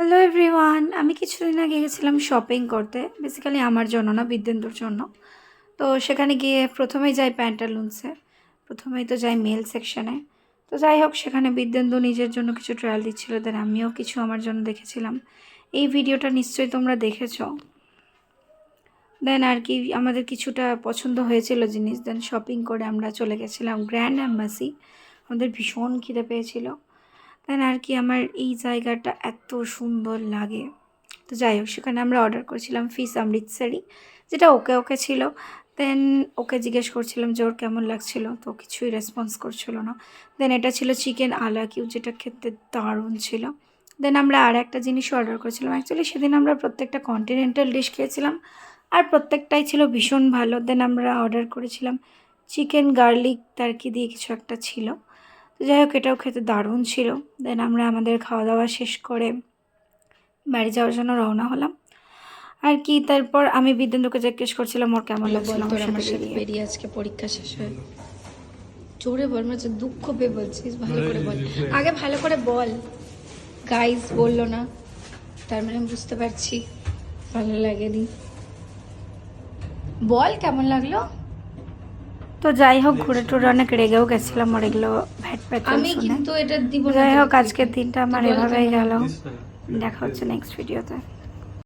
Hello everyone আমি কিছুদিন আগে গেছিলাম শপিং করতে। বেসিক্যালি আমার জন্য না বিদ্যেন্দুর জন্য। তো সেখানে গিয়ে প্রথমেই যাই প্যান্টালুন্সে প্রথমেই তো যাই মেল সেকশানে তো যাই হোক, সেখানে বিদ্যেন্দু নিজের জন্য কিছু ট্রায়াল দিচ্ছিল দেন আমিও কিছু আমার জন্য দেখেছিলাম। এই ভিডিওটা নিশ্চয়ই তোমরা দেখেছ। দেন আর কি, আমাদের কিছুটা পছন্দ হয়েছিল জিনিস। দেন শপিং করে আমরা চলে গেছিলাম গ্র্যান্ড অ্যাম্বাসি আমাদের ভীষণ খিদে পেয়েছিল। দেন আর কি আমার এই জায়গাটা এত সুন্দর লাগে। তো যাই হোক, সেখানে আমরা অর্ডার করেছিলাম ফিস অমৃতসারি যেটা ওকে ওকে ছিল। দেন ওকে জিজ্ঞেস করছিলাম যে ওর কেমন লাগছিল, তো কিছুই রেসপন্স করছিল না। দেন এটা ছিল চিকেন আলা কিউ যেটা খেতে দারুণ ছিল। দেন আমরা আর একটা জিনিস অর্ডার করেছিলাম। অ্যাকচুয়ালি সেদিন আমরা প্রত্যেকটা কন্টিনেন্টাল ডিশ খেয়েছিলাম, আর প্রত্যেকটাই ছিল ভীষণ ভালো। দেন আমরা অর্ডার করেছিলাম চিকেন গার্লিক তারকি দিয়ে কিছু একটা ছিল। যাই হোক এটাও খেতে দারুণ ছিল। দেন আমরা আমাদের খাওয়া দাওয়া শেষ করে বাড়ি যাওয়ার জন্য রওনা হলাম। আর কি তারপর আমি বিদ্যুৎকে জিজ্ঞেস করছিলাম ওর কেমন লাগছিল আমার সাথে বেরিয়ে। আজকে পরীক্ষা শেষ হয়ে। জোরে বল মানে দুঃখ পেয়ে বলছিস ভালো করে বল। আগে ভালো করে বল। গাইস বলল না। তার মানে আমি বুঝতে পারছি ভালো লাগেনি। বল কেমন লাগল? তো যাই হোক ঘুরে টুরে অনেক রেগেও গেছিলাম আর এগুলো ভ্যাট প্যাট আমি কিন্তু এটা দিব যাই হোক। আজকের দিনটা আমার এভাবেই গেল। দেখা হচ্ছে নেক্সট ভিডিওতে